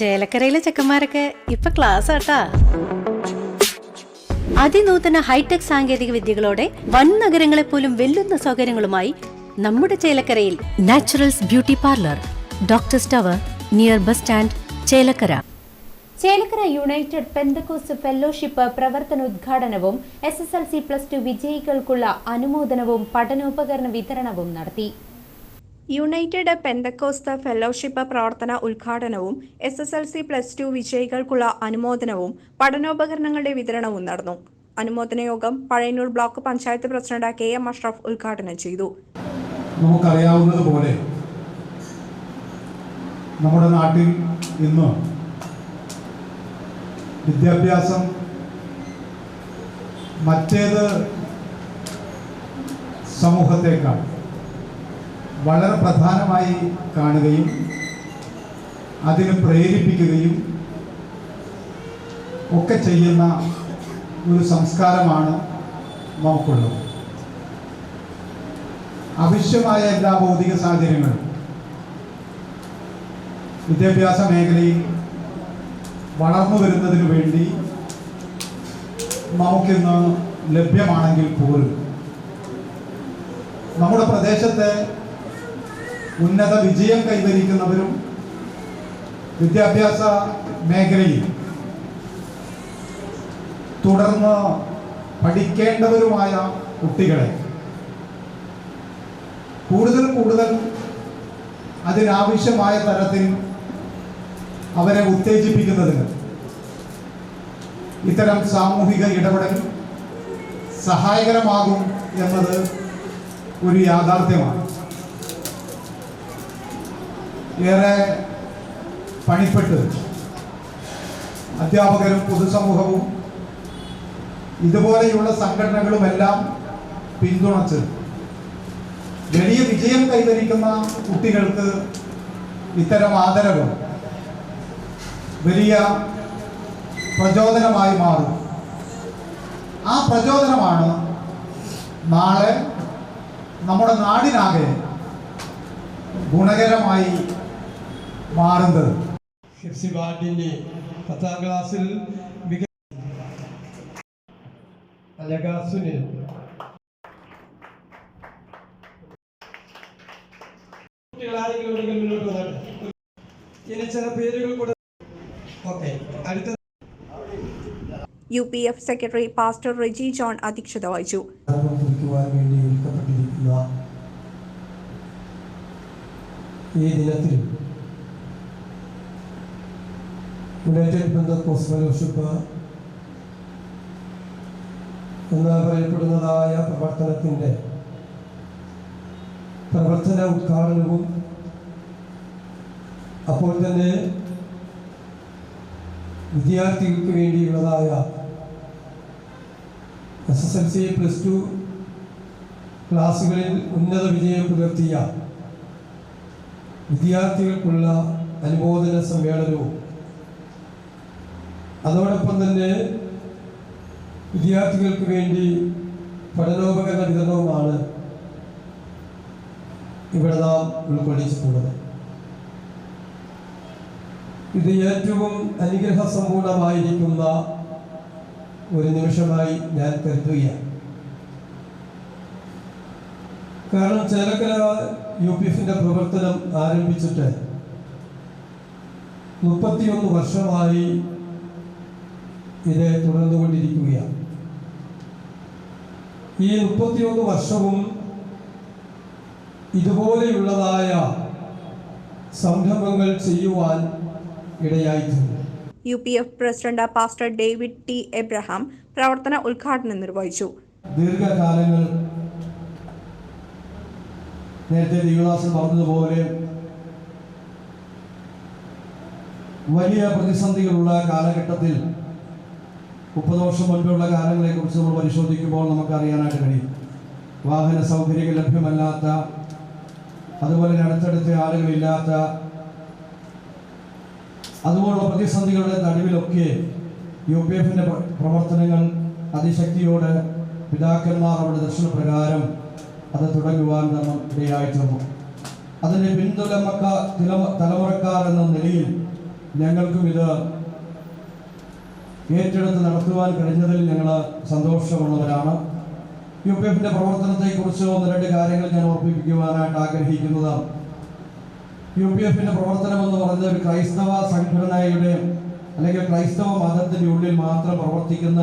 ചേലക്കരയിലെ ചെക്കന്മാരൊക്കെ ഇപ്പൊ ക്ലാസ് ആട്ടാ. അതിനൂതന ഹൈടെക് സാങ്കേതിക വിദ്യകളോടെ വൻ നഗരങ്ങളെ പോലും വെല്ലുന്ന സൗകര്യങ്ങളുമായി നമ്മുടെ ചേലക്കരയിൽ naturals beauty parlour doctor tower near bus stand Chelakkara. Chelakkara United Pentecost Fellowship പ്രവർത്തനോദ്ഘാടനവും S S L C plus two വിജയികൾക്കുള്ള അനുമോദനവും പഠനോപകരണ വിതരണവും നടത്തി. യുണൈറ്റഡ് പെന്തക്കോസ്ത ഫെലോഷിപ്പ് പ്രവർത്തന ഉദ്ഘാടനവും S S L C plus two വിജയികൾക്കുള്ള അനുമോദനവും പഠനോപകരണങ്ങളുടെ വിതരണവും നടന്നു. അനുമോദന യോഗം Pazhayannur block panchayat president K M Ashraf ഉദ്ഘാടനം ചെയ്തു. നമുക്കറിയാവുന്നതുപോലെ നമ്മുടെ നാട്ടിൽ ഇന്ന് വിദ്യാഭ്യാസം മറ്റേത് സമൂഹത്തേക്കാൾ വളരെ പ്രധാനമായി കാണുകയും അതിന് പ്രേരിപ്പിക്കുകയും ഒക്കെ ചെയ്യുന്ന ഒരു സംസ്കാരമാണ് നമുക്കുള്ളത് ആവശ്യമായ എല്ലാ ഭൗതിക സാഹചര്യങ്ങളും വിദ്യാഭ്യാസ മേഖലയിൽ വളർന്നു വരുന്നതിന് വേണ്ടി നമുക്കിന്ന് ലഭ്യമാണെങ്കിൽ പോലും നമ്മുടെ പ്രദേശത്തെ ഉന്നത വിജയം കൈവരിക്കുന്നവരും വിദ്യാഭ്യാസ മേഖലയിൽ തുടർന്ന് പഠിക്കേണ്ടവരുമായ കുട്ടികളെ കൂടുതൽ കൂടുതൽ അതിനാവശ്യമായ തരത്തിൽ അവരെ ഉത്തേജിപ്പിക്കുന്നതിന് ഇത്തരം സാമൂഹിക ഇടപെടൽ സഹായകരമാകും എന്നത് ഒരു യാഥാർത്ഥ്യമാണ്. ഏറെ പണിപ്പെട്ട്. അധ്യാപകരും പൊതുസമൂഹവും ഇതുപോലെയുള്ള സംഘടനകളുമെല്ലാം പിന്തുണച്ച് വലിയ വിജയം കൈവരിക്കുന്ന കുട്ടികൾക്ക് ഇത്തരം ആദരവ് വലിയ പ്രചോദനമായി മാറും. ആ പ്രചോദനമാണ് നാളെ നമ്മുടെ നാടിനാകെ ഗുണകരമായി മാറുന്നത് ഹിഫ്സി വാർഡിന്റെ പത്താം ക്ലാസ്സിൽ മിക അലക സുനിൽ. ഇനി ചില പേരുകൾ കൂടെ ഓക്കെ അടുത്ത U P F secretary pastor Reji John അധ്യക്ഷത വഹിച്ചു. ഈ ദിനത്തിൽ യുണൈറ്റഡ് ബന്ധക്കോസ് ഫെലോഷിപ്പ് എന്ന് പറയപ്പെടുന്നതായ പ്രവർത്തനത്തിന്റെ പ്രവർത്തന ഉദ്ഘാടനവും അപ്പോൾ തന്നെ വിദ്യാർത്ഥികൾക്ക് വേണ്ടിയുള്ളതായ S S L C plus two ക്ലാസ്സുകളിൽ ഉന്നത വിജയം പുലർത്തിയ വിദ്യാർത്ഥികൾക്കുള്ള അനുമോദന സമ്മേളനവും അതോടൊപ്പം തന്നെ വിദ്യാർത്ഥികൾക്ക് വേണ്ടി പഠനോപകരണ വിതരണവുമാണ് ഇവിടെ നാം ഉൾക്കൊള്ളിച്ചിട്ടുള്ളത്. ഇത് ഏറ്റവും അനുഗ്രഹ സമ്പൂർണമായിരിക്കുന്ന ഒരു നിമിഷമായി ഞാൻ കരുതുകയാണ്. കാരണം ചേലക്കര യു പി എഫിന്റെ പ്രവർത്തനം ആരംഭിച്ചിട്ട് മുപ്പത്തിയൊന്ന് വർഷമായി ഇത് തുടർന്നുകൊണ്ടിരിക്കുകയാണ്. ഈ മുപ്പത്തിയൊന്ന് വർഷവും ഇതുപോലെയുള്ളതായ സംരംഭങ്ങൾ ചെയ്യുവാൻ ഇടയായിട്ടുണ്ട്. U P F president pastor David T Abraham പ്രവർത്തന ഉദ്ഘാടനം നിർവഹിച്ചു. ദീർഘകാലങ്ങൾ നേരത്തെ ദേവദാസൻ പറഞ്ഞതുപോലെ വലിയ പ്രതിസന്ധികളുള്ള കാലഘട്ടത്തിൽ മുപ്പത് വർഷം മുൻപുള്ള കാലങ്ങളെക്കുറിച്ച് നമ്മൾ പരിശോധിക്കുമ്പോൾ നമുക്ക് അറിയാനായിട്ട് കഴിയും. വാഹന സൗകര്യങ്ങൾ ലഭ്യമല്ലാത്ത അതുപോലെ തന്നെ അടുത്തടുത്ത് ആളുകളില്ലാത്ത അതുപോലുള്ള പ്രതിസന്ധികളുടെ നടുവിലൊക്കെ യു പി എഫിന്റെ പ്രവർത്തനങ്ങൾ അതിശക്തിയോടെ പിതാക്കന്മാർ അവരുടെ ദർശനപ്രകാരം അത് തുടങ്ങുവാൻ നമ്മൾ ഇടയായി തീർന്നു. അതിന്റെ പിന്തുലമക്ക തലമുറക്കാർ എന്ന നിലയിൽ ഞങ്ങൾക്കും ഇത് ഏറ്റെടുത്ത് നടത്തുവാൻ കഴിഞ്ഞതിൽ ഞങ്ങൾ സന്തോഷമുള്ളവരാണ്. യു പി എഫിന്റെ പ്രവർത്തനത്തെക്കുറിച്ച് ഒന്ന് രണ്ട് കാര്യങ്ങൾ ഞാൻ ഓർമ്മിപ്പിക്കുവാനായിട്ട് ആഗ്രഹിക്കുന്നത്. യു പി എഫിന്റെ പ്രവർത്തനം എന്ന് ഒരു ക്രൈസ്തവ സംഘടനയുടെ അല്ലെങ്കിൽ ക്രൈസ്തവ മതത്തിന്റെ ഉള്ളിൽ മാത്രം പ്രവർത്തിക്കുന്ന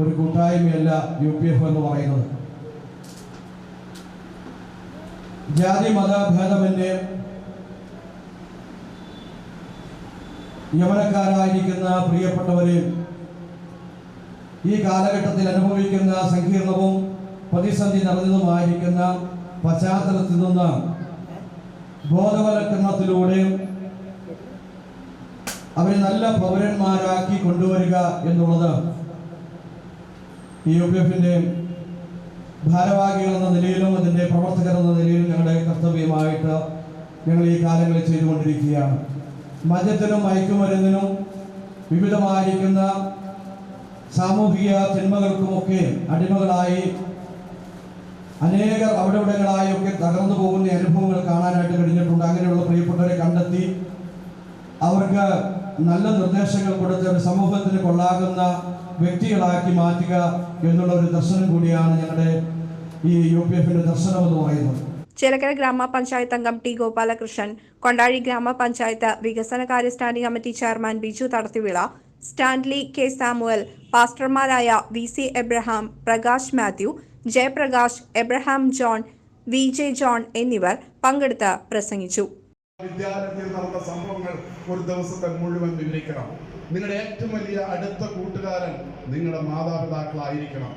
ഒരു കൂട്ടായ്മയല്ല യു പി എഫ് എന്ന് പറയുന്നത്. ജാതി മത ഭേദമന്യേ യവനക്കാരായിരിക്കുന്ന പ്രിയപ്പെട്ടവരെ ഈ കാലഘട്ടത്തിൽ അനുഭവിക്കുന്ന സങ്കീർണവും പ്രതിസന്ധി നിറഞ്ഞതുമായിരിക്കുന്ന പശ്ചാത്തലത്തിൽ നിന്ന് ബോധവൽക്കരണത്തിലൂടെ അവരെ നല്ല പൗരന്മാരാക്കി കൊണ്ടുവരിക എന്നുള്ളത് ഈ യു പി എഫിന്റെ ഭാരവാഹികൾ എന്ന നിലയിലും അതിന്റെ പ്രവർത്തകർ എന്ന നിലയിലും ഞങ്ങളുടെ കർത്തവ്യമായിട്ട് ഞങ്ങൾ ഈ കാലങ്ങളിൽ ചെയ്തുകൊണ്ടിരിക്കുകയാണ്. മദ്യത്തിനും മയക്കുമരുന്നിനും വിവിധമായിരിക്കുന്ന സാമൂഹിക തിന്മകൾക്കുമൊക്കെ അടിമകളായി അനേകർ അവിടെ ഇവിടങ്ങളായൊക്കെ തകർന്നു പോകുന്ന അനുഭവങ്ങൾ കാണാനായിട്ട് കഴിഞ്ഞിട്ടുണ്ട്. അങ്ങനെയുള്ള പ്രിയപ്പെട്ടവരെ കണ്ടെത്തി അവർക്ക് നല്ല നിർദ്ദേശങ്ങൾ കൊടുത്ത് ഒരു സമൂഹത്തിന് കൊള്ളാകുന്ന വ്യക്തികളാക്കി മാറ്റുക എന്നുള്ള ഒരു ദർശനം കൂടിയാണ് ഞങ്ങളുടെ ഈ യു പി എഫിന്റെ ദർശനം എന്ന് പറയുന്നത്. ചേലക്കര ഗ്രാമപഞ്ചായത്ത് അംഗം ടി ഗോപാലകൃഷ്ണൻ കൊണ്ടാഴി ഗ്രാമപഞ്ചായത്ത് വികസനകാര്യ standing committee chairman Biju Thadathivila Stanley K Samuel പാസ്റ്റർമാരായ V C Abraham Prakash Mathew Jayaprakash Abraham John V J John എന്നിവർ പങ്കെടുത്ത് പ്രസംഗിച്ചു. വിദ്യാലയത്തിൽ നടന്ന സംഭവങ്ങൾ ഒരു ദിവസത്തെ മുഴുവൻ വിവരിക്കണം. നിങ്ങളുടെ ഏറ്റവും വലിയ അടുത്ത കൂട്ടുകാരൻ നിങ്ങളുടെ മാതാപിതാക്കളായിരിക്കണം.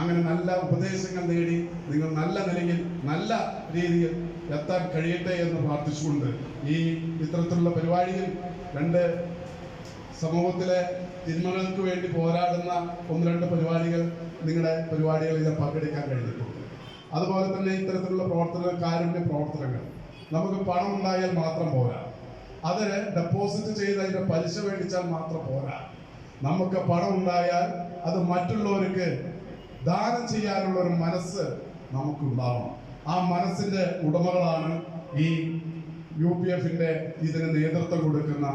അങ്ങനെ നല്ല ഉപദേശങ്ങൾ നേടി നിങ്ങൾ നല്ല നിലയിൽ നല്ല രീതിയിൽ എത്താൻ കഴിയട്ടെ എന്ന് പ്രാർത്ഥിച്ചുകൊണ്ട് ഈ ഇത്തരത്തിലുള്ള പരിപാടിയിൽ രണ്ട് സമൂഹത്തിലെ തിന്മകൾക്ക് വേണ്ടി പോരാടുന്ന ഒന്ന് രണ്ട് പരിപാടികൾ നിങ്ങളുടെ പരിപാടികളിൽ പങ്കെടുക്കാൻ കഴിഞ്ഞിട്ടുണ്ട്. അതുപോലെ തന്നെ ഇത്തരത്തിലുള്ള പ്രവർത്തനങ്ങൾ കാരുണ്യ പ്രവർത്തനങ്ങൾ. നമുക്ക് പണം ഉണ്ടായാൽ മാത്രം പോരാ. അത് ഡെപ്പോസിറ്റ് ചെയ്ത് അതിന്റെ പലിശ മേടിച്ചാൽ മാത്രം പോരാ. നമുക്ക് പണം ഉണ്ടായാൽ അത് മറ്റുള്ളവർക്ക് ദാനം ചെയ്യാനുള്ള ഒരു മനസ്സ് നമുക്കുണ്ടാവണം. ആ മനസ്സിന്റെ ഉടമകളാണ് ഈ യു പി എഫിന്റെ ഇതിന് നേതൃത്വം കൊടുക്കുന്ന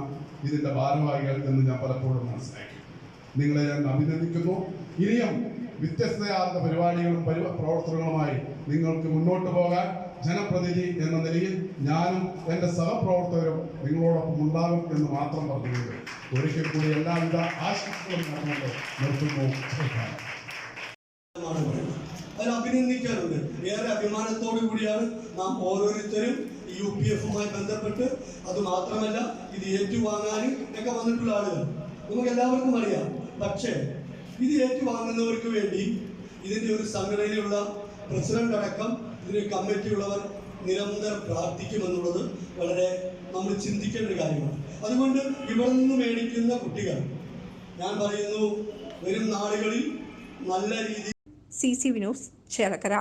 ഇതിന്റെ ഭാരവാഹികൾ എന്ന് ഞാൻ പലപ്പോഴും മനസ്സിലാക്കി. നിങ്ങളെ ഞാൻ അഭിനന്ദിക്കുന്നു. ഇനിയും വ്യത്യസ്തയാർന്ന പരിപാടികളും പരി- പ്രവർത്തനങ്ങളുമായി നിങ്ങൾക്ക് മുന്നോട്ട് പോകാൻ ജനപ്രതിനിധി എന്ന നിലയിൽ ഞാനും എന്റെ സഹപ്രവർത്തകരും നിങ്ങളോടൊപ്പം ഉണ്ടാകും എന്ന് മാത്രം പറഞ്ഞുകൊണ്ട് ഒരിക്കൽ കൂടി എല്ലാവിധ ആശംസകളും നേർന്നുകൊണ്ട് നിർത്തുന്നു. അതിൽ അഭിനന്ദിക്കാനുണ്ട് ഏറെ അഭിമാനത്തോടു കൂടിയാണ് നാം ഓരോരുത്തരും യു പി എഫുമായി ബന്ധപ്പെട്ട് അത് മാത്രമല്ല ഇത് ഏറ്റുവാങ്ങാനും ഒക്കെ വന്നിട്ടുള്ള ആളുകൾ. നമുക്ക് എല്ലാവർക്കും അറിയാം. പക്ഷേ ഇത് ഏറ്റുവാങ്ങുന്നവർക്ക് വേണ്ടി ഇതിന്റെ ഒരു സംഘടനയിലുള്ള പ്രസിഡന്റ് അടക്കം ഇതിന് കമ്മിറ്റിയുള്ളവർ നിരന്തരം പ്രാർത്ഥിക്കുമെന്നുള്ളത് വളരെ നമ്മൾ ചിന്തിക്കേണ്ട ഒരു കാര്യമാണ്. അതുകൊണ്ട് ഇവിടെ നിന്ന് മേടിക്കുന്ന കുട്ടികൾ ഞാൻ പറയുന്നു വരും നാളുകളിൽ നല്ല രീതിയിൽ C C V news Chelakkara.